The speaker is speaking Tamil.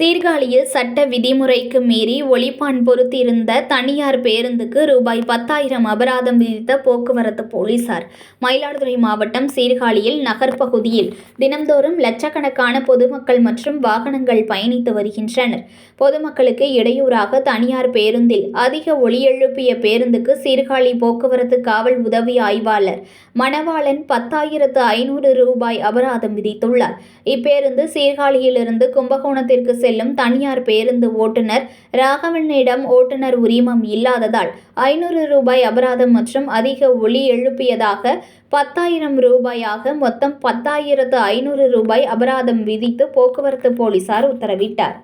சீர்காழியில் சட்ட விதிமுறைக்கு மீறி ஒளிப்பான் பொருத்தியிருந்த தனியார் பேருந்துக்கு ரூபாய் பத்தாயிரம் அபராதம் விதித்த போக்குவரத்து போலீசார். மயிலாடுதுறை மாவட்டம் சீர்காழியில் நகர்ப்பகுதியில் தினந்தோறும் தினம்தோறும் லட்சக்கணக்கான பொதுமக்கள் மற்றும் வாகனங்கள் பயணித்து வருகின்றனர். பொதுமக்களுக்கு இடையூறாக தனியார் பேருந்தில் அதிக ஒளி எழுப்பிய பேருந்துக்கு சீர்காழி போக்குவரத்து காவல் உதவி ஆய்வாளர் மணவாளன் பத்தாயிரத்து ஐநூறு ரூபாய் அபராதம் விதித்துள்ளார். இப்பேருந்து சீர்காழியிலிருந்து கும்பகோணத்திற்கு செல்லும் தனியார் பேருந்து ஓட்டுநர் ராகவனிடம் ஓட்டுநர் உரிமம் இல்லாததால் ஐநூறு ரூபாய் அபராதம் மற்றும் அதிக ஒலி எழுப்பியதாக பத்தாயிரம் ரூபாயாக மொத்தம் பத்தாயிரத்து ஐநூறு ரூபாய் அபராதம் விதித்து போக்குவரத்து போலீசார் உத்தரவிட்டார்.